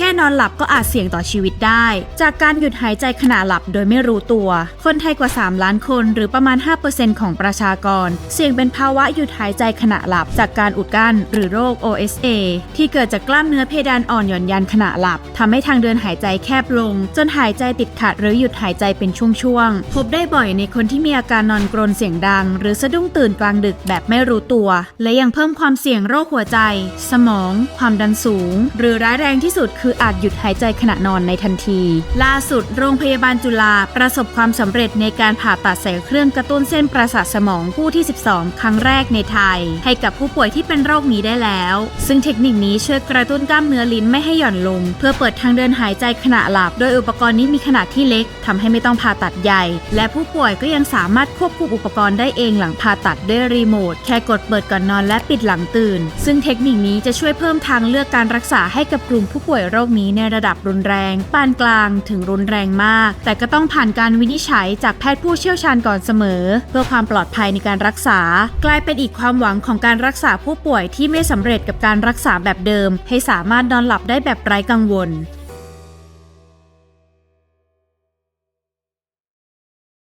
แค่นอนหลับก็อาจเสี่ยงต่อชีวิตได้ จากการหยุดหายใจขณะหลับโดยไม่รู้ตัว คนไทยกว่า 3 ล้านคน หรือประมาณ 5%ของประชากร เสี่ยงเป็นภาวะหยุดหายใจขณะหลับ จากการอุดกั้นหรือโรค OSA ที่เกิดจากกล้ามเนื้อเพดานอ่อนหย่อนยันขณะหลับทำให้ทางเดินหายใจแคบลง จนหายใจติดขัดหรือหยุดหายใจเป็นช่วงๆพบได้บ่อยในคนที่มีอาการนอนกรนเสียงดัง หรือสะดุ้งตื่นกลางดึกแบบไม่รู้ตัว และยังเพิ่มความเสี่ยงโรคหัวใจ สมอง ความดันสูง หรือร้ายแรงที่สุดคืออาจหยุดหายใจขณะนอนในทันที ล่าสุดโรงพยาบาลจุฬาประสบความสำเร็จในการผ่าตัดใส่เครื่องกระตุ้นเส้นประสาทสมองผู้ที่ 12 ครั้งแรกในไทย ให้กับผู้ป่วยที่เป็นโรคนี้ได้แล้ว ซึ่งเทคนิคนี้ช่วยกระตุ้นกล้ามเนื้อลิ้นไม่ให้หย่อนลง เพื่อเปิดทางเดินหายใจขณะหลับ โดยอุปกรณ์นี้มีขนาดที่เล็กทำให้ไม่ต้องผ่าตัดใหญ่ และผู้ป่วยก็ยังสามารถควบคุมอุปกรณ์ได้เองหลังผ่าตัดด้วยรีโมทแค่กดเปิดก่อนนอนและปิดหลังตื่น ซึ่งเทคนิคนี้จะช่วยเพิ่มทางเลือกการรักษาให้กับกลุ่มผู้ป่วยโรคนี้ในระดับรุนแรง ปานกลางถึงรุนแรงมาก แต่ก็ต้องผ่านการวินิจฉัยจากแพทย์ผู้เชี่ยวชาญก่อนเสมอ เพื่อความปลอดภัยในการรักษา กลายเป็นอีกความหวังของการรักษาผู้ป่วยที่ไม่สำเร็จกับการรักษาแบบเดิม ให้สามารถนอนหลับได้แบบไร้กังวล